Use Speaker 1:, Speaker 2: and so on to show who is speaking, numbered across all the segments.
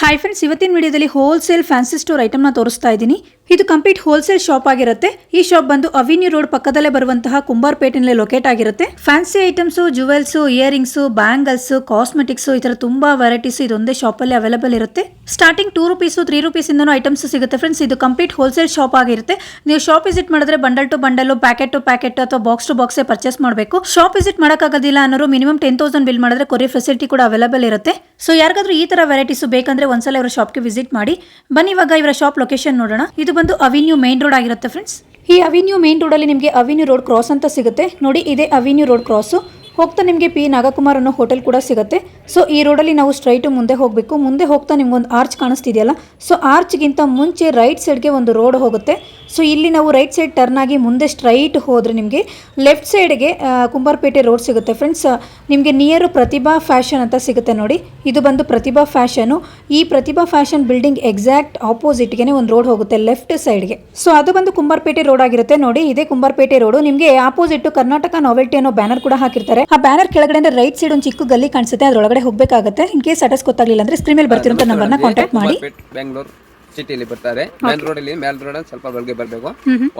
Speaker 1: Hi friends ಇವತ್ತಿನ ವಿಡಿಯೋದಲ್ಲಿ wholesale fancy store ಐಟಮ್ನ ತೋರಿಸ್ತಾ ಇದ್ದೀನಿ. ಇದು ಕಂಪ್ಲೀಟ್ ಹೋಲ್ಸೇಲ್ ಶಾಪ್ ಆಗಿರುತ್ತೆ. ಈ ಶಾಪ್ ಬಂದು ಅವಿನ್ಯೂ ರೋಡ್ ಪಕ್ಕದಲ್ಲೇ ಬರುವಂತಹ ಕುಂಬಾರ್ಪೇಟೆನಲ್ಲಿ ಲೊಕೇಟ್ ಆಗಿರುತ್ತೆ. Fancy items jewels earrings bangles cosmetics ಈ ತರ ತುಂಬಾ ವೆರೈಟೀಸ್ ಇದೊಂದೇ ಶಾಪ್ ಅಲ್ಲಿ ಅವೈಲೇಬಲ್ ಇರುತ್ತೆ. Starting two rupees three rupees ಇಂದ ಐಟಮ್ಸ್ ಸಿಗುತ್ತೆ ಫ್ರೆಂಡ್ಸ್ ಇದು ಕಂಪ್ಲೀಟ್ ಹೋಲ್ಸೇಲ್ ಶಾಪ್ ಆಗಿರುತ್ತೆ. ನೀವು ಶಾಪ್ ವಿಸಿಟ್ ಮಾಡಿದ್ರೆ bundle to bundle packet to packet ಅಥವಾ ಬಾಕ್ಸ್ ಟು ಬಾಕ್ಸ್ ಪರ್ಚೇಸ್ ಮಾಡಬೇಕು. ಶಾಪ್ ವಿಸಿಟ್ ಮಾಡೋಕ್ಕಾಗೋದಿಲ್ಲ ಅನ್ನೋರು ಮಿನಿಮಮ್ ಟೆನ್ ತೌಸಂಡ್ ಬಿಲ್ ಮಾಡಿದ್ರೆ ಕೊರಿಯರ್ ಫೆಸಿಲಿಟಿ ಕೂಡ ಅವೈಲೇಬಲ್ ಇರುತ್ತೆ. ಸೊ ಯಾರಿಗಾದ್ರೂ ಈ ತರ ವೆರೈಟೀಸ್ ಬೇಕಂದ್ರೆ ಒಂದ್ಸಲ ಇವರ ಶಾಪ್ಗೆ ವಿಸಿಟ್ ಮಾಡಿ. ಬನ್ನಿ ಇವಾಗ ಇವರ ಶಾಪ್ ಲೊಕೇಶನ್ ನೋಡೋಣ. ಇದು ಬಂದು ಅವಿನ್ಯೂ ಮೇನ್ ರೋಡ್ ಆಗಿರುತ್ತೆ ಫ್ರೆಂಡ್ಸ್ ಈ ಅವಿನ್ಯೂ ಮೇನ್ ರೋಡಲ್ಲಿ ನಿಮಗೆ ಅವಿನ್ಯೂ ರೋಡ್ ಕ್ರಾಸ್ ಅಂತ ಸಿಗುತ್ತೆ. ನೋಡಿ, ಇದೇ ಅವಿನ್ಯೂ ರೋಡ್ ಕ್ರಾಸು ಹೋಗ್ತಾ ನಿಮಗೆ ಪಿ ನಾಗಕುಮಾರ್ ಅನ್ನೋ ಹೋಟೆಲ್ ಕೂಡ ಸಿಗುತ್ತೆ. ಸೊ ಈ ರೋಡಲ್ಲಿ ನಾವು ಸ್ಟ್ರೈಟು ಮುಂದೆ ಹೋಗಬೇಕು. ಮುಂದೆ ಹೋಗ್ತಾ ನಿಮ್ಗೊಂದು ಆರ್ಚ್ ಕಾಣಿಸ್ತಿದೆಯಲ್ಲ? ಸೊ ಆರ್ಚ್ಗಿಂತ ಮುಂಚೆ ರೈಟ್ ಸೈಡ್ಗೆ ಒಂದು ರೋಡ್ ಹೋಗುತ್ತೆ. ಸೊ ಇಲ್ಲಿ ನಾವು ರೈಟ್ ಸೈಡ್ ಟರ್ನ್ ಆಗಿ ಮುಂದೆ ಸ್ಟ್ರೈಟ್ ಹೋದರೆ ನಿಮಗೆ ಲೆಫ್ಟ್ ಸೈಡ್ಗೆ ಕುಂಬಾರಪೇಟೆ ರೋಡ್ ಸಿಗುತ್ತೆ. ಫ್ರೆಂಡ್ಸ್ ನಿಮಗೆ ನಿಯರು ಪ್ರತಿಭಾ ಫ್ಯಾಷನ್ ಅಂತ ಸಿಗುತ್ತೆ ನೋಡಿ. ಇದು ಬಂದು ಪ್ರತಿಭಾ ಫ್ಯಾಷನು ಈ ಪ್ರತಿಭಾ ಫ್ಯಾಷನ್ ಬಿಲ್ಡಿಂಗ್ ಎಕ್ಸಾಕ್ಟ್ ಆಪೋಸಿಟ್ಗೆ ಒಂದು ರೋಡ್ ಹೋಗುತ್ತೆ ಲೆಫ್ಟ್ ಸೈಡ್ಗೆ ಸೊ ಅದು ಬಂದು ಕುಂಬಾರಪೇಟೆ ರೋಡ್ ಆಗಿರುತ್ತೆ ನೋಡಿ. ಇದೇ ಕುಂಬಾರಪೇಟೆ ರೋಡ್ ನಿಮಗೆ ಆಪೋಸಿಟ್ ಕರ್ನಾಟಕ ನಾವೆಲ್ಟಿ ಅನ್ನೋ ಬ್ಯಾನರ್ ಕೂಡ ಹಾಕಿರ್ತಾರೆ. ಆ ಬ್ಯಾನರ್ ಕೆಳಗಡೆ ರೈಟ್ ಸೈಡ್ ಒಂದು ಚಿಕ್ಕ ಗಲ್ಲಿ ಕಾಣಿಸುತ್ತೆ. ಅದರೊಳಗಡೆ ಹೋಗಬೇಕಾಗುತ್ತೆ. ಇನ್ ಕೇಸ್ ಅಡ್ರೆಸ್ ಗೊತ್ತಾಗಲಿಲ್ಲ ಅಂದ್ರೆ ಸ್ಕ್ರೀನ್ ಮೇಲೆ ಬರ್ತಿರೋ ನಂಬರ್ನ ಕಾಂಟ್ಯಾಕ್ಟ್ ಮಾಡಿ.
Speaker 2: ಬೆಂಗಳೂರು ಸಿಟಿಲಿ ಬರ್ತಾರೆ. ಮೇಲ್ ರೋಡ್ ಅಲ್ಲಿ ಮೇಲ್ ರೋಡ್ ಸ್ವಲ್ಪ ಬೆಳಗ್ಗೆ ಬರಬೇಕು.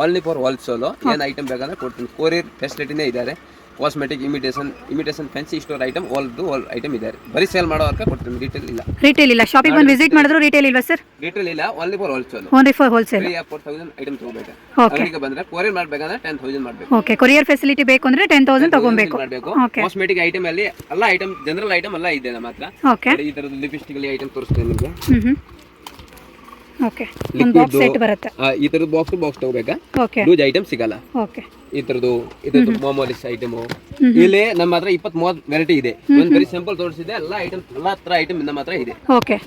Speaker 2: ಓನ್ಲಿ ಫಾರ್ ಹೋಲ್ಸೇಲ್ ಏನ್ ಐಟಮ್ ಬೇಕಂದ್ರೆ ಕೊಡ್ತೀನಿ. ಕೊರಿಯರ್ ಫೆಸಿಲಿಟಿನೇ ಇದಾರೆ cosmetic imitation imitation fancy store item old all item ಇದೆ ಬರೀ ಸೇಲ್ ಮಾಡೋರ್ಗೆ ಕೊಡ್ತೀನಿ. ರಿಟೇಲ್ ಇಲ್ಲ.
Speaker 1: ರಿಟೇಲ್ ಇಲ್ಲ. ಶಾಪಿಂಗ್ ಬಂದು ವಿಸಿಟ್ ಮಾಡಿದ್ರು ರಿಟೇಲ್ ಇಲ್ವಾ ಸರ್
Speaker 2: ರಿಟೇಲ್ ಇಲ್ಲ. Only for wholesale
Speaker 1: only for wholesale
Speaker 2: three four thousand item ತಗೋಬೇಕು. ಅಂಗಡಿಗೆ ಬಂದ್ರೆ ಕೊರಿಯರ್ ಮಾಡ್ಬೇಕಂದ್ರೆ ಟೆನ್ ತೌಸಂಡ್ ಮಾಡ್ಬೇಕು.
Speaker 1: ಓಕೆ ಕೊರಿಯರ್ ಫೆಸಿಲಿಟಿ ಬೇಕು ಅಂದ್ರೆ ಟೆನ್ ತೌಸಂಡ್ ತಗೊಬೇಕು.
Speaker 2: ಮಾಡಬೇಕು.
Speaker 1: ಓಕೆ
Speaker 2: ಕಾಸ್ಮೆಟಿಕ್ ಐಟಮ್ ಅಲ್ಲಿ ಎಲ್ಲ ಐಟಮ್ ಜನರಲ್ ಐಟಮ್ ಎಲ್ಲ ಇದೆ ನಮ್ಮ ಹತ್ರ. ಈ ತರದ ಲಿಪ್ಸ್ಟಿಕ್ ಅಲ್ಲಿ ಐಟಮ್ ತೋರಿಸ್ತೇನೆ ನಿಮಗೆ.
Speaker 1: ಓಕೆ. ಒಂದು ಬಾಕ್ಸ್ ಸೆಟ್ ಬರುತ್ತೆ.
Speaker 2: ಈ ತರದ ಬಾಕ್ಸ್ ಬಾಕ್ಸ್ ತಗೋಬೇಕಾ
Speaker 1: ಓಕೆ.
Speaker 2: ಲೂಸ್ ಐಟಮ್ ಸಿಗಲ್ಲ.
Speaker 1: ಓಕೆ.
Speaker 2: ಈ ತರದ್ದು ಇದ್ರದ್ದು ಮೊಮೋಲಿಸ್ ಐಟಮ್ ಇಲ್ಲಿ ನಮ್ಮ ಹತ್ರ ಇಪ್ಪತ್ ಮೂವತ್ ವೆರೈಟಿ ಇದೆ. ಒಂದ್ ಬರೀ ಸಿಂಪಲ್ ತೋರಿಸಿದೆ ಎಲ್ಲಾ ಐಟಮ್ ಎಲ್ಲಾ ತರ ಐಟಮ್ ನಮ್ಮ ಹತ್ರ ಇದೆ.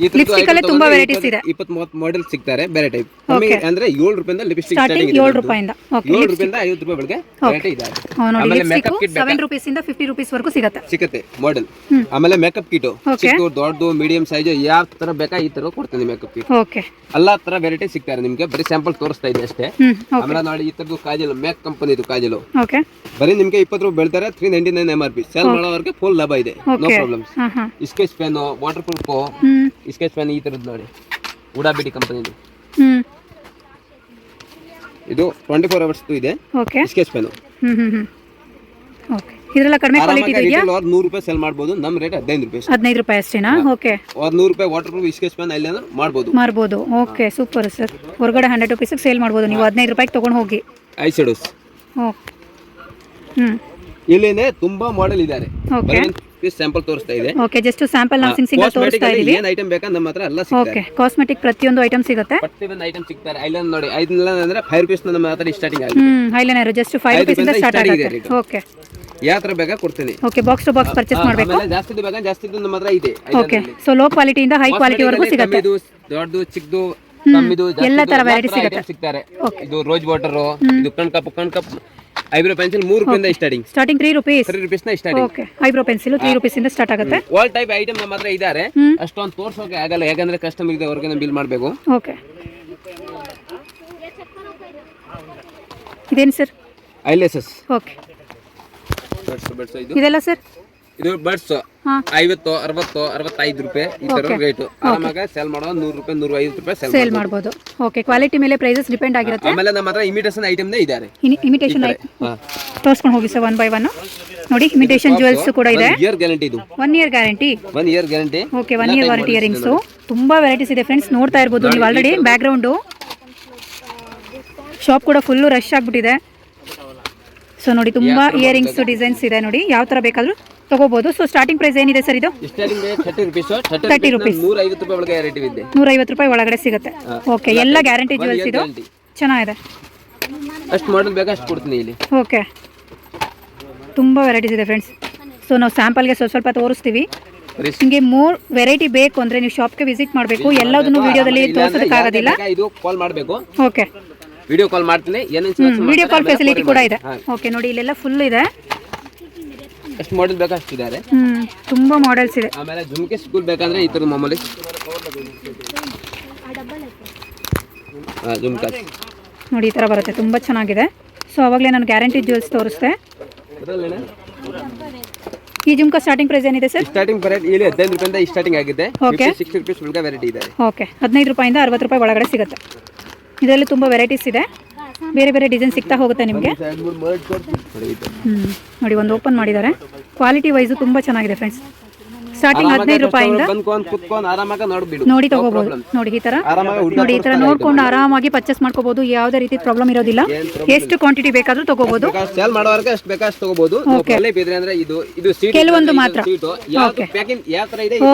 Speaker 2: ಈ ತರದ್ದು item
Speaker 1: ತುಂಬಾ ವೆರೈಟೀಸ್ ಇದೆ.
Speaker 2: ಇಪ್ಪತ್- ಇಪ್ಪತ್ ಮೂವತ್ ಮಾಡೆಲ್ ಸಿಗ್ತಾರೆ ಬೇರೆ ಟೈಪ್ ಅಂದ್ರೆ ಏಳು ರೂಪಾಯಿಂದ ಲಿಪ್ಸ್ಟಿಕ್
Speaker 1: ಸ್ಟಾರ್ಟಿಂಗ್ ಏಳು ರೂಪಾಯಿಂದ.
Speaker 2: ಏಳು ರೂಪಾಯಿಂದ ಐವತ್ತು ರೂಪಾಯಿ ಒಳಗೆ ವೆರೈಟಿ ಇದೆ. ಆಮೇಲೆ ಮೇಕಪ್ ಕಿಟ್
Speaker 1: ಸೆವೆನ್ ರುಪೀಸ್ ಇಂದ ಫಿಫ್ಟಿ ರುಪೀಸ್ ವರೆಗೂ ಸಿಗುತ್ತೆ.
Speaker 2: ಸಿಗುತ್ತೆ ಮಾಡೆಲ್ ಆಮೇಲೆ ಮೇಕಪ್ ಕಿಟ್ ಚಿಕ್ಕದು ದೊಡ್ಡದು ಮೀಡಿಯಂ ಸೈಜ್ ಯಾವ ತರ ಬೇಕಾ ಈ ತರ ಕೊಡ್ತೀನಿ ಮೇಕಪ್ ಕಿಟ್
Speaker 1: ಓಕೆ
Speaker 2: ಎಲ್ಲಾ ತರ ವೆರೈಟಿ ಸಿಗ್ತಾರೆ ನಿಮ್ಗೆ. ಬರೀ ಸ್ಯಾಂಪಲ್ ತೋರಿಸ್ತಾ ಇದೆ ಅಷ್ಟೇ. ಆಮೇಲೆ ನೋಡಿ ಈ ತರದ್ದು ಕಾಜಲ್ ಮೇಕ್ ಕಂಪನಿದು ಕಾಜಲು
Speaker 1: ಓಕೆ
Speaker 2: ಬರೀ ನಿಮ್ಗೆ ಇಪ್ಪತ್ತು ರೂಪಾಯಿ ಬೆಳ್ತಾರೆ three ninety nine M R P sale ಮಾಡೋವರೆಗೆ full ಲಾಭ ಇದೆ. ನೋ ಪ್ರಾಬ್ಲಮ್ಸ್
Speaker 1: ಹಾ ಹಾ.
Speaker 2: Sketch pen waterproof
Speaker 1: sketch
Speaker 2: sketch pen ಈ ತರದ್ದು ನೋಡಿ. ಉಡಾಬಿಡಿ ಕಂಪನಿದು ಇದು. ಟ್ವೆಂಟಿ ಫೋರ್ ಅವರ್ಸ್ ಇದೆ.
Speaker 1: ಓಕೆ
Speaker 2: ಸ್ಕೆಚ್ ಪೆನ್
Speaker 1: ಇದೆಲ್ಲ ಕಡಿಮೆ ಕ್ವಾಲಿಟಿ ಇದೆಯಾ?
Speaker 2: ರಿಟೇಲ್ ಅವ್ರು ನೂರು ರೂಪಾಯಿ ಸೇಲ್ ಮಾಡ್ಬೋದು ನಮ್ಮ ರೇಟ್ ಹದಿನೈದು ರೂಪಾಯಿ
Speaker 1: ಹದಿನೈದು ರೂಪಾಯಿ ಅಷ್ಟೇನಾ? ಓಕೆ
Speaker 2: ಅವ್ರು ನೂರು ರೂಪಾಯಿ ವಾಟರ್ ಪ್ರೂಫ್ ಪೆನ್ ಅಲ್ಲಿ ಅಂದ್ರೆ ಮಾಡ್ಬೋದು.
Speaker 1: ಮಾರ್ಬೋದು ಓಕೆ ಸೂಪರ್ ಸರ್ ಹೊರಗಡೆ ಹಂಡ್ರೆಡ್ ರುಪೀಸಿಗೆ ಸೇಲ್ ಮಾಡ್ಬೋದು. ನೀವು ಹದಿನೈದು ರೂಪಾಯಿಗೆ ತೊಗೊಂಡು ಹೋಗಿ.
Speaker 2: Eye shadows
Speaker 1: okay. ಹ್ಞೂ
Speaker 2: ಇಲ್ಲಿನೇ ತುಂಬಾ ಮಾಡೆಲ್ ಇದ್ದಾರೆ
Speaker 1: ಓಕೆ.
Speaker 2: ಪೀಸ್ ಸ್ಯಾಂಪಲ್ ತೋರಿಸ್ತಾ ಇದೆ.
Speaker 1: ಓಕೆ ಜಸ್ಟ್ ಸ್ಯಾಂಪಲ್ ನಾವು ಸಿಂಗ್ ತೋರಿಸ್ತಾ ಇದೀವಿ.
Speaker 2: ಏನ್ ಐಟಮ್ ಬೇಕಾ ನಮ್ಮ ಹತ್ರ ಎಲ್ಲ
Speaker 1: ಓಕೆ ಕಾಸ್ಮೆಟಿಕ್ ಪ್ರತಿಯೊಂದು ಐಟಮ್ ಸಿಗುತ್ತೆ.
Speaker 2: ಪ್ರತಿಯೊಂದು ಐಟಮ್ ಸಿಗ್ತಾರೆ. ಐಲೈನ್ ನೋಡಿ ಐದಲ್ಲ ಅಂದ್ರೆ ಫೈವ್ ರುಪೀಸ್ ನಮ್ಮ ಹತ್ರ ಸ್ಟಾರ್ಟಿಂಗ್ ಆಗಿದೆ.
Speaker 1: ಹ್ಮ್ ಐಲೈನರ್ ಜಸ್ಟ್ ಫೈವ್
Speaker 2: ಐದು
Speaker 1: ರುಪೀಸಿಂದ
Speaker 2: ರೂಪಾಯಿಂದ
Speaker 1: ಸ್ಟಾರ್ಟ್ ಆಗುತ್ತೆ. ಓಕೆ.
Speaker 2: ಯಾವ ತರ ಬೇಕಾ ಕೊಡ್ತೀನಿ.
Speaker 1: Okay box to box purchase ಮಾಡಬೇಕು.
Speaker 2: ಜಾಸ್ತಿ ಬೇಕಾ? ಜಾಸ್ತಿ ನಮ್ಮ ಹತ್ರ ಇದೆ.
Speaker 1: ಓಕೆ ಸೊ ಲೋ ಕ್ವಾಲಿಟಿಯಿಂದ ಹೈ ಕ್ವಾಲಿಟಿ ವರೆಗೂ ಸಿಗುತ್ತೆ.
Speaker 2: ಇದು ದೊಡ್ಡದು ಚಿಕ್ಕದು ಕಮ್ಮಿದು
Speaker 1: ಎಲ್ಲ ತರ variety ಸಿಗುತ್ತೆ.
Speaker 2: ಸಿಗ್ತಾರೆ. ಇದು ರೋಜ್ ವಾಟರ್ ಇದು ಕಣ್ ಕಪ್ ಕಣ್ ಕಪ್ ಐಬ್ರೋ ಪೆನ್ಸಿಲ್ ಮೂರು ರೂಪಾಯಿಂದ starting
Speaker 1: starting three rupees
Speaker 2: three ರುಪೀಸ್ನ starting
Speaker 1: okay eyebrow pencil three ಇಂದ ಸ್ಟಾರ್ಟ್ ಆಗುತ್ತೆ.
Speaker 2: ಆಲ್ ಟೈಪ್ ಐಟಮ್ ನಮ್ಮ ಹತ್ರ ಇದಾರೆ.
Speaker 1: ಹ್ಮ್.
Speaker 2: ಅಷ್ಟೊಂದು ತೋರ್ಸೋಕೆ ಆಗಲ್ಲ. ಯಾಕಂದ್ರೆ ಕಸ್ಟಮರ್ ಇದೆ ಅವ್ರಿಗೆ ಬಿಲ್ ಮಾಡಬೇಕು.
Speaker 1: ಓಕೆ ಇದೇನು ಸರ್
Speaker 2: ಐಲೆಸಸ್
Speaker 1: ಓಕೆ ಇದೆಲ್ಲ ಸರ್
Speaker 2: ಇದು ಬಡ್ಸ್
Speaker 1: ಹಾಂ.
Speaker 2: ಐವತ್ತು ಅರವತ್ತು ಅರವತ್ತೈದು ರೂಪಾಯಿ ಈ ತರ ರೇಟ್ ಆರಾಮಾಗ ಸೇಲ್ ಮಾಡೋ ನೂರು ರೂಪಾಯಿ ನೂರ ಐವತ್ತು ರೂಪಾಯಿ ಸೇಲ್
Speaker 1: ಓಕೆ ಕ್ವಾಲಿಟಿ ಮೇಲೆ ಪ್ರೈಸಸ್ ಡಿಪೆಂಡ್ ಆಗಿರುತ್ತೆ.
Speaker 2: ಆಮೇಲೆ ನಮ್ಮ ಹತ್ರ ಇಮಿಟೇಷನ್ ಐಟಮ್ನೇ ಇದ್ದಾರೆ
Speaker 1: ಇಮಿಟೇಷನ್ ತೋರಿಸ್ಕೊಂಡು ಹೋಗಿ ಸರ್ ಒನ್ ಬೈ ಒನ್ ನೋಡಿ ಇಮಿಟೇಷನ್ ಜ್ಯುವೆಲ್ಸ್ ಕೂಡ ಇದೆ.
Speaker 2: ಇಯರ್ ಗ್ಯಾರಂಟಿ ಇದು.
Speaker 1: One year guarantee
Speaker 2: one year guarantee
Speaker 1: okay one year warranty earrings ತುಂಬಾ ವೆರೈಟೀಸ್ ಇದೆ ಫ್ರೆಂಡ್ಸ್ ನೋಡ್ತಾ ಇರಬಹುದು ನೀವು ಆಲ್ರೆಡಿ ಬ್ಯಾಕ್ಗ್ರೌಂಡು ಶಾಪ್ ಕೂಡ ಫುಲ್ಲು ರಶ್ ಆಗಿಬಿಟ್ಟಿದೆ. ಸೊ ನೋಡಿ ತುಂಬಾ ಇಯರಿಂಗ್ಸ್ ಡಿಸೈನ್ಸ್ ಇದೆ ನೋಡಿ. ಯಾವ ತರ ಬೇಕಾದರೂ ತಗೋಬೋದು. ಸೊ ಸ್ಟಾರ್ಟಿಂಗ್ ಪ್ರೈಸ್ ಏನಿದೆ ಸರ್ ಇದು? ತರ್ಟಿ ರುಪೀಸ್
Speaker 2: ನೂರ ಐವತ್ತು ರೂಪಾಯಿ
Speaker 1: ಒಳಗಡೆ ಸಿಗುತ್ತೆ. ಓಕೆ ಎಲ್ಲ ಗ್ಯಾರಂಟಿ ಜ್ಯುವೆಲ್ಸ್ ಇದು? ಚೆನ್ನಾಗಿದೆ.
Speaker 2: ಅಷ್ಟು ಮಾಡಲ್ ಬೇಕಾ ಅಷ್ಟು ಕೊಡ್ತೀನಿ ಇಲ್ಲಿ.
Speaker 1: ಓಕೆ ತುಂಬ ವೆರೈಟೀಸ್ ಇದೆ ಫ್ರೆಂಡ್ಸ್ ಸೊ ನಾವು ಸ್ಯಾಂಪಲ್ಗೆ ಸ್ವಲ್ಪ ಸ್ವಲ್ಪ ತೋರಿಸ್ತೀವಿ. ನಿಮಗೆ ಮೂರ್ ವೆರೈಟಿ ಬೇಕು ಅಂದ್ರೆ ನೀವು ಶಾಪ್ಗೆ ವಿಸಿಟ್ ಮಾಡಬೇಕು. ಎಲ್ಲದನ್ನು ವಿಡಿಯೋದಲ್ಲಿ ತೋರಿಸೋದಕ್ಕಾಗೋದಿಲ್ಲ.
Speaker 2: ಇದು ಕಾಲ್ ಮಾಡಬೇಕು.
Speaker 1: ಓಕೆ
Speaker 2: ವಿಡಿಯೋ ಕಾಲ್ ಮಾಡ್ತೀನಿ.
Speaker 1: ವಿಡಿಯೋ ಕಾಲ್ ಫೆಸಿಲಿಟಿ ಕೂಡ ಇದೆ. ಓಕೆ ನೋಡಿ ಇಲ್ಲೆಲ್ಲ ಫುಲ್ ಇದೆ.
Speaker 2: ಎಷ್ಟು ಮಾಡೆಲ್ ಬೇಕಾ ಅಷ್ಟು ಇದ್ದಾರೆ
Speaker 1: ಹ್ಮ್ ತುಂಬಾ ಮಾಡೆಲ್ಸ್ ಇದೆ.
Speaker 2: ಆಮೇಲೆ ಜುಮ್ಕೆ ಸ್ಕೂಲ್ ಬೇಕಂದ್ರೆ ಈ ಥರದ ಮಾಮೂಲಿ. ಜುಮ್ಕಾ.
Speaker 1: ನೋಡಿ ಈ ಥರ ಬರುತ್ತೆ ತುಂಬ ಚೆನ್ನಾಗಿದೆ. ಸೊ ಅವಾಗಲೇ ನಾನು ಗ್ಯಾರಂಟಿ ಜ್ಯುವೆಲ್ಸ್
Speaker 2: ತೋರಿಸ್ತೆ
Speaker 1: ಈ ಜುಮ್ಕಾ ಸ್ಟಾರ್ಟಿಂಗ್ ಪ್ರೈಸ್ ಏನಿದೆ ಸರ್
Speaker 2: ಸ್ಟಾರ್ಟಿಂಗ್ ಪ್ರೈಸ್ ಇಲ್ಲಿ ಹದಿನೈದು ರೂಪಾಯಿಂದ ಸ್ಟಾರ್ಟಿಂಗ್ ಆಗಿದೆ.
Speaker 1: ಓಕೆ
Speaker 2: ಸಿಕ್ಸ್ಟಿ ರುಪೀಸ್ ವೆರೈಟಿ ಇದೆ.
Speaker 1: ಓಕೆ ಹದಿನೈದು ರೂಪಾಯಿಂದ ಅರವತ್ತು ರೂಪಾಯಿ ಒಳಗಡೆ ಸಿಗುತ್ತೆ. ಇದರಲ್ಲಿ ತುಂಬ ವೆರೈಟೀಸ್ ಇದೆ. ಬೇರೆ ಬೇರೆ ಡಿಸೈನ್ ಸಿಗ್ತಾ ಹೋಗುತ್ತೆ ನಿಮಗೆ?
Speaker 2: ನೋಡಿ
Speaker 1: ಹ್ಞೂ ನೋಡಿ ಒಂದು ಓಪನ್ ಮಾಡಿದ್ದಾರೆ. ಕ್ವಾಲಿಟಿ ವೈಸು ತುಂಬ ಚೆನ್ನಾಗಿದೆ ಫ್ರೆಂಡ್ಸ್ ಸ್ಟಾರ್ಟಿಂಗ್ ಹದಿನೈದು ರೂಪಾಯಿಂದ ನೋಡಿ ತಗೋಬಹುದು ನೋಡಿ ಈ ತರ. ನೋಡಿ ಈ ತರ ನೋಡ್ಕೊಂಡು ಆರಾಮಾಗಿ ಪರ್ಚೇಸ್ ಮಾಡ್ಕೋಬಹುದು ಯಾವುದೇ ರೀತಿ ಪ್ರಾಬ್ಲಮ್ ಇರೋದಿಲ್ಲ. ಎಷ್ಟು ಕ್ವಾಂಟಿಟಿ ಬೇಕಾದ್ರೂ ತಗೋಬಹುದು
Speaker 2: ಸೇಲ್ ಅಂದ್ರೆ ಇದು ಇದು
Speaker 1: ಕೆಲವೊಂದು ಮಾತ್ರ.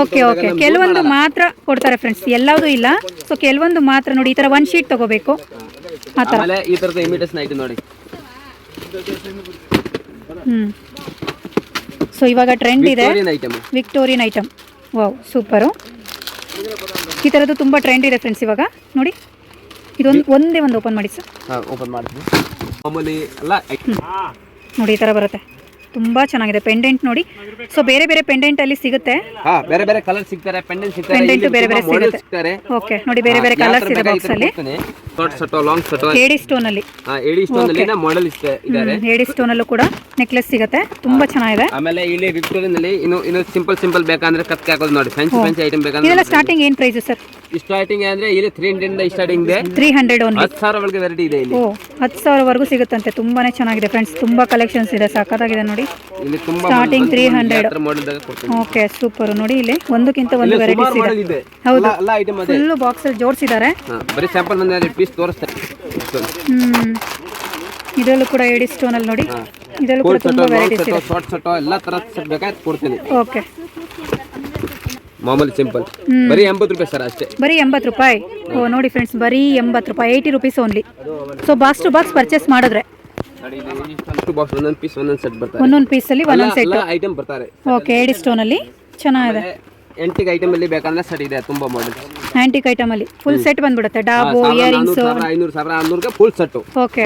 Speaker 1: ಓಕೆ ಓಕೆ ಕೆಲವೊಂದು ಮಾತ್ರ ಕೊಡ್ತಾರೆ ಫ್ರೆಂಡ್ಸ್ ಎಲ್ಲದೂ ಇಲ್ಲ. ಸೊ ಕೆಲವೊಂದು ಮಾತ್ರ ನೋಡಿ ಈ ತರ ಒನ್ ಶೀಟ್ ತಗೋಬೇಕು.
Speaker 2: ಆಮೇಲೆ ಈ ತರದ ಇಮಿಟೇಷನ್ ಐತೆ ನೋಡಿ.
Speaker 1: ಹ್ಮ್. ಸೊ ಇವಾಗ ಟ್ರೆಂಡ್ ಇದೆ. ವಿಕ್ಟೋರಿಯನ್ ಐಟಮ್ ವಾವ್ ಸೂಪರು ಈ ಥರದ್ದು ತುಂಬ ಟ್ರೆಂಡ್ ಇದೆ ಫ್ರೆಂಡ್ಸ್ ಇವಾಗ. ನೋಡಿ. ಇದೊಂದು ಒಂದೇ ಒಂದು ಓಪನ್ ಮಾಡಿ ಸರ್
Speaker 2: ಓಪನ್ ಮಾಡ್ತೀನಿ. ಮಾಮೂಲಿ ಎಲ್ಲ
Speaker 1: ನೋಡಿ ಈ ಥರ ಬರುತ್ತೆ. ತುಂಬ ಚೆನ್ನಾಗಿದೆ. ಪೆಂಡೆಂಟ್ ನೋಡಿ. ಸೊ ಬೇರೆ ಬೇರೆ ಪೆಂಡೆಂಟ್ ಅಲ್ಲಿ ಸಿಗುತ್ತೆ.
Speaker 2: ಹಾ ಬೇರೆ ಬೇರೆ ಕಲರ್ ಸಿಗ್ತಾರೆ ಪೆಂಡೆಂಟ್ ಸಿಗ್ತಾರೆ ಪೆಂಡೆಂಟ್
Speaker 1: ಬೇರೆ ಬೇರೆ ಸಿಗುತ್ತೆ. ಓಕೆ ನೋಡಿ ಬೇರೆ ಬೇರೆ ಕಲರ್ಸ್ ಇದೆ ಬಾಕ್ಸ್ ಅಲ್ಲಿ.
Speaker 2: ಶಾರ್ಟ್ ಸಟೋ ಲಾಂಗ್ ಸಟೋ
Speaker 1: ಏಡಿ ಸ್ಟೋನ್ ಅಲ್ಲಿ.
Speaker 2: ಎಡಿ ಸ್ಟೋನ್ ಅಲ್ಲಿ ಮಾಡೆಲ್ ಇದ್ದಾರೆ
Speaker 1: ಏಡಿ ಸ್ಟೋನ್ ಅಲ್ಲೂ ಕೂಡ ನೆಕ್ಲೆಸ್ ಸಿಗುತ್ತೆ. ತುಂಬಾ ಚೆನ್ನಾಗಿದೆ.
Speaker 2: ಆಮೇಲೆ ಇಲ್ಲಿ ವಿಕ್ಟೋರಿಯನ್ ಅಲ್ಲಿ ಇನ್ನು ಇನ್ನು ಸಿಂಪಲ್ ಸಿಂಪಲ್ ಬೇಕಂದ್ರೆ ಕತ್ತಿ ಹಾಕೋದು ನೋಡಿ. ಫ್ಯಾನ್ಸಿ ಫ್ಯಾನ್ಸಿ ಐಟಮ್ ಬೇಕಂದ್ರೆ
Speaker 1: ಇದೆಲ್ಲ ಸ್ಟಾರ್ಟಿಂಗ್ ಏನ್ ಪ್ರೈಸ್ ಸರ್?
Speaker 2: ಸ್ಟಾರ್ಟಿಂಗ್ ಅಂದ್ರೆ ಇಲ್ಲಿ 300 ಇಂದ ಸ್ಟಾರ್ಟಿಂಗ್ ಇದೆ.
Speaker 1: ತ್ರೀ ಹಂಡ್ರೆಡ್ ಓನ್ಲಿ
Speaker 2: ಹತ್ತು ಸಾವಿರ ಒಳಗೆ ವೆರೈಟಿ ಇದೆ ಇಲ್ಲಿ.
Speaker 1: ಓ 10000 ವರೆಗೂ ಸಿಗುತ್ತಂತೆ. ತುಂಬಾನೇ ಚೆನ್ನಾಗಿದೆ ಫ್ರೆಂಡ್ಸ್ ತುಂಬಾ ಕಲೆಕ್ಷನ್ಸ್ ಇದೆ. ಸಾಕಾಗಿದೆ ನೋಡಿ. Starting 300.
Speaker 2: ಮಾಡೆಲ್ ಕೊಡ್ತೀನಿ.
Speaker 1: ಓಕೆ ಸೂಪರ್ ನೋಡಿ ಇಲ್ಲಿ ಒಂದಕ್ಕಿಂತ ಒಂದು ವೆರೈಟಿಸ್ ಇದೆ. ಹೌದು. ಫುಲ್ಲು ಬಾಕ್ಸ್ ಅಲ್ಲಿ ಜೋಡಿಸಿದ್ದಾರೆ. ಹ್ಮ್. ಇದರಲ್ಲೂ ಕೂಡ ಏಡಿ ಸ್ಟೋನ್ ಅಲ್ಲಿ ನೋಡಿ. ಇದರಲ್ಲೂ ಕೂಡ ತುಂಬಾ ವೆರೈಟೀಸ್ ಇದೆ.
Speaker 2: ಶಾರ್ಟ್ ಸೆಟ್ ಎಲ್ಲ ತರ ಸೆಟ್ ಬೇಕಾದ್ರೆ ಕೊಡ್ತೀನಿ.
Speaker 1: ಓಕೆ
Speaker 2: ಮಾಮೂಲಿ ಸಿಂಪಲ್ ಬರೀ ಎಂಬತ್ತು ರೂಪಾಯಿ ಸರ್ ಅಷ್ಟೇ.
Speaker 1: ಬರೀ ಎಂಬತ್ತು ರೂಪಾಯಿ. ಓ ನೋಡಿ ಫ್ರೆಂಡ್ಸ್ ಬರೀ ಎಂಬತ್ತು ರೂಪಾಯಿ eighty rupees only so box to box purchase ಮಾಡಿದ್ರೆ.
Speaker 2: ಇದು ಬಾಕ್ಸ್ ಒಂದೊಂದು ಪೀಸ್ ಒಂದೊಂದು ಸೆಟ್ ಬರ್ತಾರೆ.
Speaker 1: ಒಂದೊಂದು ಪೀಸಲ್ಲಿ ಒಂದೊಂದು ಸೆಟ್
Speaker 2: ಐಟಮ್ ಬರ್ತಾರೆ.
Speaker 1: ಓಕೆ ಏಡಿ ಸ್ಟೋನಲ್ಲಿ ಚೆನ್ನಾಗಿದೆ.
Speaker 2: ಎಂಟಿಗೆ ಐಟಮ್ ಅಲ್ಲಿ ಬೇಕಂದ್ರೆ ಸೆಟ್ ಇದೆ ತುಂಬಾ ಮಾಡಲ್
Speaker 1: ಆಂಟಿಕ್ ಐಟಮ್ ಅಲ್ಲಿ. ಫುಲ್ ಸೆಟ್ ಬಂದ್ಬಿಡುತ್ತೆ. ಡಾಬು ಇಯರಿಂಗ್ಸ್
Speaker 2: ಐನೂರು ಸಾವಿರ ಆರ್ನೂರ್ಗೆ ಫುಲ್ ಸೆಟ್
Speaker 1: ಓಕೆ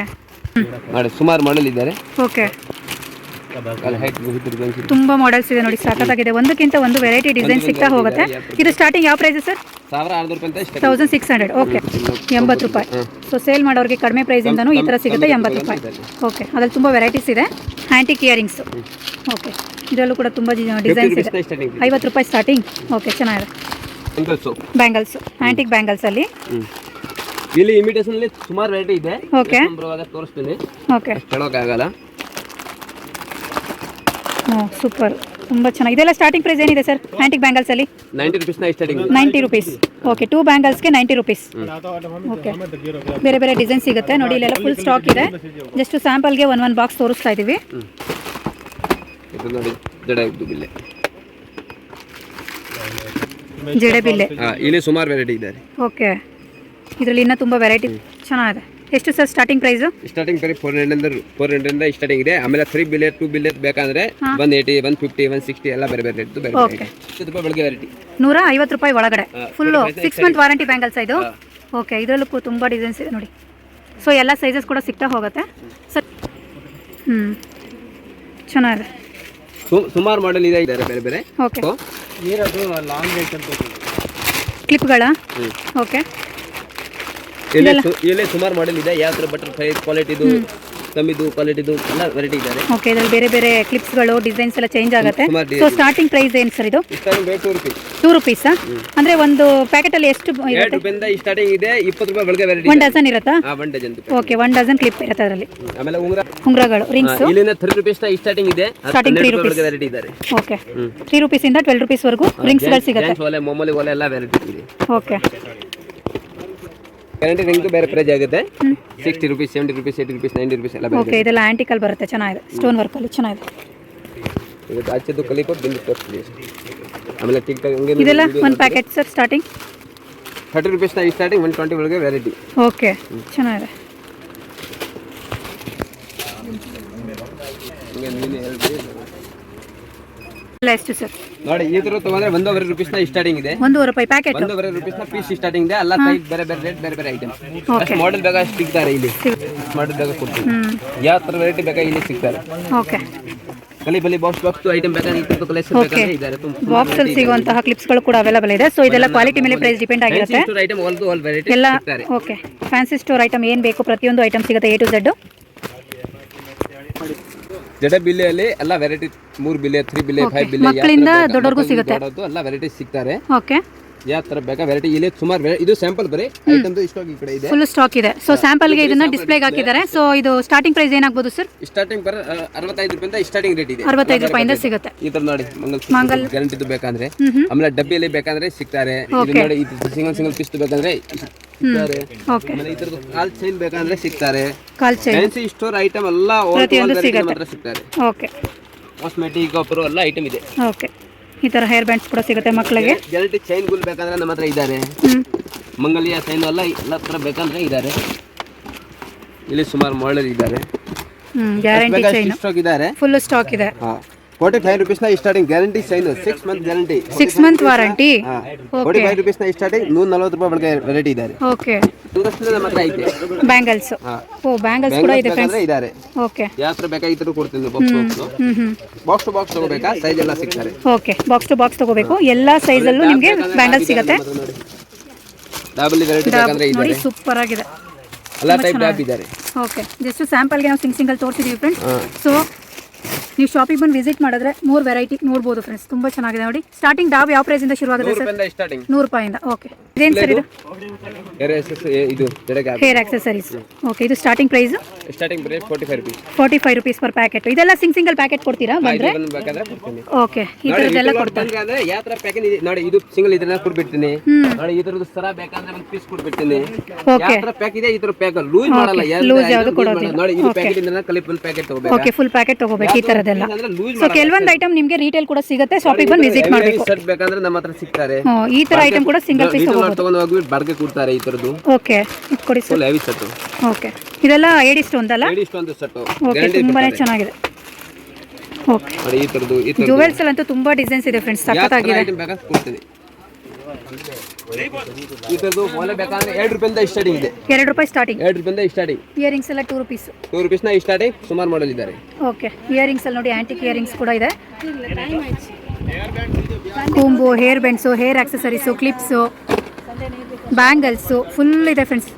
Speaker 2: ನೋಡಿ ಸುಮಾರು ಮಾಡಲ್ ಇದ್ದಾರೆ.
Speaker 1: ಓಕೆ
Speaker 2: ಅಲ್ಲಿ height ಹಿಡಿದು ಬಂದು
Speaker 1: ತುಂಬ ಮಾಡೆಲ್ಸ್ ಇದೆ ನೋಡಿ ಸಖತ್ತಾಗಿದೆ ಒಂದಕ್ಕಿಂತ ಒಂದು ವೆರೈಟಿ ಡಿಸೈನ್ ಸಿಗ್ತಾ ಹೋಗುತ್ತೆ. ಇದು ಸ್ಟಾರ್ಟಿಂಗ್ ಯಾವ price sir? Thousand six hundred okay ಎಂಬತ್ತು ರೂಪಾಯಿ. ಸೊ ಸೇಲ್ ಮಾಡೋರಿಗೆ ಕಡಿಮೆ ಪ್ರೈಸಿಂದನೂ ಈ ಥರ ಸಿಗುತ್ತೆ ಎಂಬತ್ತು ರೂಪಾಯಿ. ಓಕೆ ಅದ್ರಲ್ಲಿ ತುಂಬ ವೆರೈಟೀಸ್ ಇದೆ. ಆ್ಯಂಟಿಕ್ ಇಯರಿಂಗ್ಸ್ ಓಕೆ ಇದರಲ್ಲೂ ಕೂಡ ತುಂಬ ಡಿಸೈನ್ಸ್ ಇದೆ. ಐವತ್ತು ರೂಪಾಯಿ ಸ್ಟಾರ್ಟಿಂಗ್ ಓಕೆ ಚೆನ್ನಾಗಿದೆ. ಬ್ಯಾಂಗಲ್ಸ್ ಆ್ಯಂಟಿಕ್ ಬ್ಯಾಂಗಲ್ಸಲ್ಲಿ
Speaker 2: ಇಲ್ಲಿ ಇಮಿಟೇಷನ್ ಅಲ್ಲಿ ಸುಮಾರು ವೆರೈಟಿ ಇದೆ.
Speaker 1: ಓಕೆ
Speaker 2: ತೋರಿಸ್ತೀನಿ.
Speaker 1: ಓಕೆ
Speaker 2: ಹೇಳೋಕ್ಕಾಗಲ್ಲ.
Speaker 1: ಹ್ಞೂ ಸೂಪರ್ ತುಂಬ ಚೆನ್ನಾಗಿ. ಇದೆಲ್ಲ ಸ್ಟಾರ್ಟಿಂಗ್ ಪ್ರೈಸ್ ಏನಿದೆ ಸರ್ ಆ್ಯಂಟಿಕ್ ಬ್ಯಾಂಗಲ್ಸಲ್ಲಿ
Speaker 2: ninety ರುಪೀಸ್ನ starting
Speaker 1: ninety rupees okay two ಬ್ಯಾಂಗಲ್ಸ್ಗೆ ninety rupees okay ಬೇರೆ ಬೇರೆ ಡಿಸೈನ್ ಸಿಗುತ್ತೆ. ನೋಡಿ ಇಲ್ಲೆಲ್ಲ ಫುಲ್ ಸ್ಟಾಕ್ ಇದೆ. ಜಸ್ಟ್ ಸ್ಯಾಂಪಲ್ಗೆ ಒನ್ ಒನ್ ಬಾಕ್ಸ್ ತೋರಿಸ್ತಾ ಇದ್ದೀವಿ
Speaker 2: ಇದು ನೋಡಿ ಬಿಲ್ಲೆ.
Speaker 1: ಜಡೆ ಬಿಲ್ಲೆ.
Speaker 2: ಇಲ್ಲಿ ಸುಮಾರು ವೆರೈಟಿ ಇದೆ
Speaker 1: ಓಕೆ ಇದರಲ್ಲಿ ಇನ್ನೂ ತುಂಬ ವೆರೈಟಿ ಚೆನ್ನಾಗಿದೆ. ಎಷ್ಟು ಸರ್ ಸ್ಟಾರ್ಟಿಂಗ್ ಪ್ರೈಸ್
Speaker 2: ಸ್ಟಾರ್ಟಿಂಗ್ ಬರೀ four hundred four hundred starting ಇದೆ ಆಮೇಲೆ ತ್ರೀ ಬಿಲಿಯರ್ ಟೂ ಬಿಲಿಯರ್ ಬೇಕಂದ್ರೆ one eighty one fifty one sixty ಎಲ್ಲ ಬೇರೆ ಬೇರೆ ರೇಟ್ ಬೇರೆ ರೂಪಾಯಿ ಬೆಳಗ್ಗೆ ವೆರೈಟಿ
Speaker 1: ನೂರ ಐವತ್ತು ರೂಪಾಯಿ ಒಳಗಡೆ. Full six month warranty bangles ಇದು. ಓಕೆ ಇದರಲ್ಲೂ ತುಂಬ ಡಿಸೈನ್ಸ್ ಇದೆ ನೋಡಿ. ಸೊ ಎಲ್ಲ ಸೈಜಸ್ ಕೂಡ ಸಿಗ್ತಾ ಹೋಗುತ್ತೆ. ಸರ್ ಹ್ಞೂ ಚೆನ್ನಾಗಿದೆ.
Speaker 2: ಸುಮಾರು ಮಾಡೆಲ್ ಇದೆ ಇದ್ದಾರೆ ಬೇರೆ ಬೇರೆ.
Speaker 1: ಓಕೆ
Speaker 2: ಲಾಂಗ್
Speaker 1: ಕ್ಲಿಪ್ಗಳಾ ಓಕೆ
Speaker 2: ಇಲ್ಲಿ ಸು- ಸುಮಾರು ಮಾಡೆಲ್ ಇದೆ. ಯಾವ ಥರ ಬಟರ್ ಫ್ಲೈ ಕ್ವಾಲಿಟಿದು ಕಮ್ಮಿದು ಕ್ವಾಲಿಟಿದು ಎಲ್ಲ ವೆರೈಟಿ ಇದೆ
Speaker 1: ಓಕೆ ಇದರಲ್ಲಿ ಬೇರೆ ಬೇರೆ ಕ್ಲಿಪ್ಸ್ಗಳು ಡಿಸೈನ್ಸ್ ಎಲ್ಲ ಚೇಂಜ್ ಆಗುತ್ತೆ.
Speaker 2: ಸುಮಾರು
Speaker 1: ಸೊ ಸ್ಟಾರ್ಟಿಂಗ್ ಪ್ರೈಸ್ ಏನು ಸರ್ ಇದು?
Speaker 2: ಟೂ ರುಪೀಸ್
Speaker 1: ಅಂದ್ರೆ ರುಪೀಸಾ ಅಂದರೆ ಒಂದು ಪ್ಯಾಕೆಟಲ್ಲಿ ಎಷ್ಟು
Speaker 2: ಎರಡು ರೂಪಾಯಿಂದ ಸ್ಟಾರ್ಟಿಂಗ್ ಇದೆ ಇಪ್ಪತ್ತು ರೂಪಾಯಿ ಬೆಳಗ್ಗೆ ವೆರೈಟಿ
Speaker 1: ಒನ್ ಡಜನ್ ಇರುತ್ತಾ?
Speaker 2: One dozen
Speaker 1: okay one dozen clip ಇರುತ್ತೆ ಅದರಲ್ಲಿ.
Speaker 2: ಆಮೇಲೆ ಉಂಗ್ರ.
Speaker 1: ಉಂಗ್ರಗಳು ರಿಂಗ್ಸ್
Speaker 2: ಇಲ್ಲಿಂದ ತ್ರೀ ರುಪೀಸ್ ಸ್ಟಾರ್ಟಿಂಗ್ ಇದೆ.
Speaker 1: ಸ್ಟಾರ್ಟಿಂಗ್ ತ್ರೀ ರುಪೀಸ್
Speaker 2: ವೆರೈಟಿ ಇದೆ
Speaker 1: ಓಕೆ ತ್ರೀ ರುಪೀಸಿಂದ ಟ್ವೆಲ್ ರುಪೀಸ್ವರೆಗೂ ರಿಂಗ್ಸ್ಗಳು ಸಿಗುತ್ತೆ.
Speaker 2: ಒಲೆ ಮೊಮ್ಮಲಿ ಒಲೆ ಎಲ್ಲ ವೆರೈಟಿ ಇದೆ.
Speaker 1: ಓಕೆ
Speaker 2: ಗ್ಯಾರಂಟಿ ರಿಂಗ್ ಬೇರೆ ಪ್ರೈಸ್ ಆಗುತ್ತೆ. Sixty rupees seventy rupees eighty rupees ninety rupees ಎಲ್ಲ
Speaker 1: ಓಕೆ ಇದೆಲ್ಲ ಆಂಟಿಕಲ್ ಬರುತ್ತೆ ಚೆನ್ನಾಗಿದೆ. ಸ್ಟೋನ್ ವರ್ಕಲ್ಲಿ ಚೆನ್ನಾಗಿದೆ.
Speaker 2: ಇದು ಆಚೆದು ಕಲಿಪು ಬಿಂದು ತೋರಿಸ್ತೀವಿ ಆಮೇಲೆ ಟಿಕ್ ಟಾಕ್ ಹಂಗೆ
Speaker 1: ಇದೆಲ್ಲ ಒಂದು packet sir starting
Speaker 2: thirty rupees starting one twenty ಒಳಗೆ ವೆರೈಟಿ
Speaker 1: ಓಕೆ ಚೆನ್ನಾಗಿದೆ.
Speaker 2: ಹಂಗೆ ನೀನು
Speaker 1: ಎಷ್ಟು ಸರ್?
Speaker 2: ನೋಡಿ ಈ ತರ ತಗೊಂಡ್ರೆ ಒಂದೂವರೆ ರುಪೀಸ್ನ ಸ್ಟಾರ್ಟಿಂಗ್ ಇದೆ.
Speaker 1: ಒಂದೂವರೆ ರೂಪಾಯಿ ಪ್ಯಾಕೆಟ್
Speaker 2: ಒಂದೂವರೆ ರುಪೀಸ್ನ ಪೀಸ್ ಸ್ಟಾರ್ಟಿಂಗ್ ಇದೆ. ಎಲ್ಲ ಸೈಜ್ ಬೇರೆ ಬೇರೆ ರೇಟ್ ಬೇರೆ ಬೇರೆ ಐಟಮ್ ಅಷ್ಟು ಮಾಡೆಲ್ ಬೇಗ ಸಿಗ್ತಾರೆ ಇಲ್ಲಿ. ಮಾಡೆಲ್ ಬೇಗ ಕೊಡ್ತೀವಿ. ಯಾವ ತರ ವೆರೈಟಿ ಬೇಕಾ ಇಲ್ಲಿ ಸಿಗ್ತಾರೆ.
Speaker 1: ಓಕೆ
Speaker 2: ಕಲಿ ಬಲಿ ಬಾಕ್ಸ್ ಬಾಕ್ಸ್ ಐಟಮ್ ಬೇಕಾ ಈ ಥರದ್ದು ಕಲೆಕ್ಷನ್ ಬೇಕಾದ್ರೆ ಇದ್ದಾರೆ. ಅಲ್ಲಿ
Speaker 1: ಸಿಗುವಂತ ಸಿಗುವಂತಹ ಕ್ಲಿಪ್ಸ್ಗಳು ಕೂಡ ಅವೈಲೇಬಲ್ ಇದೆ. ಸೊ ಇದೆಲ್ಲ ಕ್ವಾಲಿಟಿ ಮೇಲೆ ಪ್ರೈಸ್ ಡಿಪೆಂಡ್ ಆಗಿರುತ್ತೆ.
Speaker 2: ಐಟಮ್ ಆಲ್ ವೆರೈಟಿ
Speaker 1: ಎಲ್ಲ ಓಕೆ ಫ್ಯಾನ್ಸಿ ಸ್ಟೋರ್ ಐಟಮ್ ಏನು ಬೇಕು? ಪ್ರತಿಯೊಂದು ಐಟಮ್ ಸಿಗುತ್ತೆ ಎ ಟು ಝೆಡ್
Speaker 2: ಜಡ ಬಿಲ್ಲೆಯಲ್ಲಿ ಎಲ್ಲಾ ವೆರೈಟಿ ಮೂರ್ ಬಿಲ್ಲೆ ತ್ರೀ ಬಿಲ್ಲೆ ಫೈವ್ ಬಿಲ್ಲೆ
Speaker 1: ಎಲ್ಲಾ ಎಲ್ಲಾ ಸಿಗುತ್ತೆ.
Speaker 2: ಎಲ್ಲ ವೆರೈಟಿ ಸಿಗ್ತಾರೆ.
Speaker 1: ಓಕೆ
Speaker 2: ಯಾವ ತರ ಬೇಕಾ ವೆರೈಟಿ ಇಲ್ಲಿ ಸುಮಾರು ಇದು ಸ್ಯಾಂಪಲ್ ಬರೀ ಐಟಮ್ದು ಇಷ್ಟೊಂದು ಈ ಕಡೆ ಇದೆ.
Speaker 1: ಫುಲ್ ಸ್ಟಾಕ್ ಇದೆ. ಸೊ ಸ್ಯಾಂಪಲ್ಗೆ ಇದನ್ನ ಡಿಸ್ಪ್ಲೇಗೆ ಹಾಕಿದ್ದಾರೆ. ಸೊ ಇದು ಸ್ಟಾರ್ಟಿಂಗ್ ಪ್ರೈಸ್ ಏನಾಗ್ಬೋದು ಸರ್
Speaker 2: ಸ್ಟಾರ್ಟಿಂಗ್ ಬರ ಅರವತ್ತೈದು ರೂಪಾಯಿಂದ ಸ್ಟಾರ್ಟಿಂಗ್ ರೇಟ್ ಇದೆ.
Speaker 1: ಅರವತ್ತೈದು ರೂಪಾಯಿಂದ ಸಿಗುತ್ತೆ.
Speaker 2: ಈ ತರ ನೋಡಿ ಮಂಗಲ್ ಗ್ಯಾರಂಟಿದು ಬೇಕಂದ್ರೆ. ಆಮೇಲೆ ಡಬ್ಬಿಯಲ್ಲಿ ಬೇಕಂದ್ರೆ ಸಿಗ್ತಾರೆ. ಇದು ನೋಡಿ ಇದು ಸಿಂಗಲ್ ಸಿಂಗಲ್ ಪೀಸ್ ಬೇಕಂದ್ರೆ ಕಾಲ್ ಚೈನ್ ಬೇಕಂದ್ರೆ ಸಿಗ್ತಾರೆ.
Speaker 1: ಕಾಲ್ ಚೈನ್
Speaker 2: ಸ್ಟೋರ್ ಐಟಮ್ ಎಲ್ಲ ಸಿಗ್ತಾರೆ.
Speaker 1: ಓಕೆ
Speaker 2: ಕಾಸ್ಮೆಟಿಕ್ ಆಫರ್ ಎಲ್ಲಾ ಐಟಂ ಇದೆ.
Speaker 1: ಓಕೆ ಈ ತರ ಹೇರ್ ಬ್ಯಾಂಡ್ಸ್ ಕೂಡ ಸಿಗುತ್ತೆ ಮಕ್ಕಳಿಗೆ
Speaker 2: ಚೈನ್ ಗುಲ್ ಬೇಕಂದ್ರೆ ನಮ್ಮ ಹತ್ರ ಇದ್ದಾರೆ. ಮಂಗಲಿಯ ಚೈನ್ ಎಲ್ಲ ಎಲ್ಲ ತರ ಬೇಕಂದ್ರೆ ಇದ್ದಾರೆ. ಇಲ್ಲಿ ಸುಮಾರು ಮಾಡಲ್ ಇದ್ದಾರೆ.
Speaker 1: ಗ್ಯಾರಂಟಿ ಚೈನ್
Speaker 2: ಸ್ಟಾಕ್ ಇದ್ದಾರೆ.
Speaker 1: ಫುಲ್ ಸ್ಟಾಕ್ ಇದೆ.
Speaker 2: ಹಾ. Forty five ರುಪೀಸ್ನ starting guarantee chain six month guarantee
Speaker 1: six month warranty
Speaker 2: forty five ರುಪೀಸ್ನ starting ನೂರ ನಲ್ವತ್ತು ರೂಪಾಯಿ ಒಳಗೆ ವೆರೈಟಿ ಇದ್ದಾರೆ
Speaker 1: ಓಕೆ ಬ್ಯಾಂಗಲ್ಸ್ ಓ ಬ್ಯಾಂಗಲ್ಸ್ ಕೂಡ ಇದೆ ಫ್ರೆಂಡ್ಸ್
Speaker 2: ಇದ್ದಾರೆ
Speaker 1: ಓಕೆ
Speaker 2: ಕೊಡ್ತೀನಿ ಬಾಕ್ಸ್ ಬಾಕ್ಸ್ ಟು ತಗೋಬೇಕಾ? ಸೈಜ್ ಎಲ್ಲ ಸಿಗ್ತಾರೆ.
Speaker 1: ಓಕೆ ಬಾಕ್ಸ್ ಟು ಬಾಕ್ಸ್ ತಗೋಬೇಕು. ಎಲ್ಲ ಸೈಜಲ್ಲೂ ನಿಮಗೆ ಬ್ಯಾಂಗಲ್ಸ್ ಸಿಗುತ್ತೆ.
Speaker 2: ಡಬಲ್ ವೆರೈಟಿ ಬೇಕಂದ್ರೆ
Speaker 1: ನೋಡಿ ಸೂಪರ್ ಆಗಿದೆ.
Speaker 2: ಎಲ್ಲ ಟೈಪ್ ಡಾಬ್ ಇದ್ದಾರೆ
Speaker 1: ಓಕೆ ಜಸ್ಟ್ ಸ್ಯಾಂಪಲ್ಗೆ ನಾವು ಸಿಂಗ್ ಸಿಂಗಲ್ ತೋರಿಸಿದೀವಿ ಫ್ರೆಂಡ್ಸ್ ಸೊ ನೀವು ಶಾಪಿಗೆ ಬಂದು ವಿಸಿಟ್ ಮಾಡಿದ್ರೆ ಮೂರು ವೆರೈಟಿ ನೋಡ್ಬೋದು ಫ್ರೆಂಡ್ಸ್ ತುಂಬಾ ಚೆನ್ನಾಗಿದೆ ನೋಡಿ. ಸ್ಟಾರ್ಟಿಂಗ್ ಡಾಬ್ ಯಾವ ಪ್ರೈಸಿಂದ ಶುರುವಾಗುತ್ತೆ
Speaker 2: ನೂರು
Speaker 1: ಸರ್ ನೂರು ರೂಪಾಯಿಂದ. ಓಕೆ ಇದೇನು ಸರ್ ಇದು?
Speaker 2: ಇದು
Speaker 1: ಹೇರ್ ಆಕ್ಸೆಸರೀಸ್ ಓಕೆ ಇದು starting price
Speaker 2: starting price forty five rupees
Speaker 1: forty five rupees per packet ಇದೆಲ್ಲ ಸಿಂಗ್ ಸಿಂಗಲ್ ಪ್ಯಾಕೆಟ್ ಕೊಡ್ತೀರಾ? ಬಂದ್ರೆ?
Speaker 2: ಬೇಕಾದ್ರೆ ಕೊಡ್ತೀನಿ.
Speaker 1: ಓಕೆ ಈ ಥರದ್ದೆಲ್ಲ
Speaker 2: ಇದು
Speaker 1: ಕೊಡ್ತಾರೆ.
Speaker 2: ಅಂದ್ರೆ ಯಾವ ತರ ಪ್ಯಾಕಿಂಗ್ ಇದೆ? ನೋಡಿ ಇದು ಸಿಂಗಲ್ ಇದನ್ನ ಕೊಡ್ಬಿಡ್ತೀನಿ ನೋಡಿ ಇದ್ರದ್ದು ಸರ ಬೇಕಂದ್ರೆ ಒಂದು ಪೀಸ್ ಕೊಡ್ಬಿಡ್ತೀನಿ ಯಾವ ತರ ಪ್ಯಾಕ್ ಇದೆ ಈ ಥರ ಪ್ಯಾಕ್ ಲೂಸ್ ಮಾಡಲ್ಲ. ಲೂಸ್
Speaker 1: ಕೊಡೋದಿಲ್ಲ.
Speaker 2: ನೋಡಿ ಇದು ಪ್ಯಾಕೆಟ್ ಇಂದ ಕಲಿಪ್ ಒಂದು ಪ್ಯಾಕೆಟ್ ತಗೋಬೇಕು?
Speaker 1: ಓಕೆ ಫುಲ್ ಪ್ಯಾಕೆಟ್ ತಗೋಬೇಕು ಈ ಥರದ್ದೆಲ್ಲ ಸೊ ಕೆಲವೊಂದು ಐಟಮ್ ನಿಮಗೆ ರೀಟೇಲ್ ಕೂಡ ಸಿಗುತ್ತೆ. ಶಾಪಿಗೆ ಬಂದು ವಿಸಿಟ್ ಮಾಡಬೇಕು.
Speaker 2: ಸರ್ ಬೇಕಂದ್ರೆ ನಮ್ಮ ಹತ್ರ ಸಿಗ್ತಾರೆ.
Speaker 1: ಈ ಥರ ಐಟಮ್ ಕೂಡ ಸಿಂಗಲ್ ಪೀಸ್
Speaker 2: ತಗೊಂಡು ಹೋಗ್ಬಿಟ್ಟು ಬಾರ್ಗೆ ಕೊಡ್ತಾರೆ ಈ ತರದ್ದು
Speaker 1: ಓಕೆ ಕೊಡಿ sir.
Speaker 2: Full heavy set
Speaker 1: okay. ಇದೆಲ್ಲ ಏಡಿ ಸ್ಟೋನ್ ಅಲ್ಲ
Speaker 2: ಲೇಡಿ ಇಷ್ಟೊಂದು ಸೆಟ್
Speaker 1: ಓಕೆ ತುಂಬಾನೇ ಚೆನ್ನಾಗಿದೆ. ಓಕೆ.
Speaker 2: ನೋಡಿ ಈ ತರದ್ದು ಈ ತರದ್ದು
Speaker 1: ಜುವೆಲ್ಸ್ ಅಂತೂ ತುಂಬಾ ಡಿಸೈನ್ಸ್ ಇದೆ ಫ್ರೆಂಡ್ಸ್ ಸಖತ್ತಾಗಿದೆ.
Speaker 2: ಐಟಮ್ ಬೇಕಾದ್ರೆ ಕೊಡ್ತೀನಿ. ಈ ತರದ್ದು ಒಲೆ ಬೇಕಂದ್ರೆ ಎರಡು ರೂಪಾಯಿಂದ ಸ್ಟಾರ್ಟಿಂಗ್ ಇದೆ.
Speaker 1: 2 ರೂಪಾಯಿ ಸ್ಟಾರ್ಟಿಂಗ್
Speaker 2: 2 ರೂಪಾಯಿಂದ ಸ್ಟಾರ್ಟಿಂಗ್
Speaker 1: ಇಯರಿಂಗ್ಸ್ ಎಲ್ಲ ಟೂ ರುಪೀಸ್
Speaker 2: ರೂಪೀಸ್ನ ಸ್ಟಾರ್ಟಿಂಗ್ ಸುಮಾರು ಮಾಡಲ್ ಇದ್ದಾರೆ.
Speaker 1: ಓಕೆ. ಇಯರಿಂಗ್ಸ್ ಅಲ್ಲಿ ನೋಡಿ ಆಂಟಿಕ್ ಇಯರಿಂಗ್ಸ್ ಕೂಡ ಇದೆ. Comb hair bands hair accessories clips bangles full ಇದೆ ಫ್ರೆಂಡ್ಸ್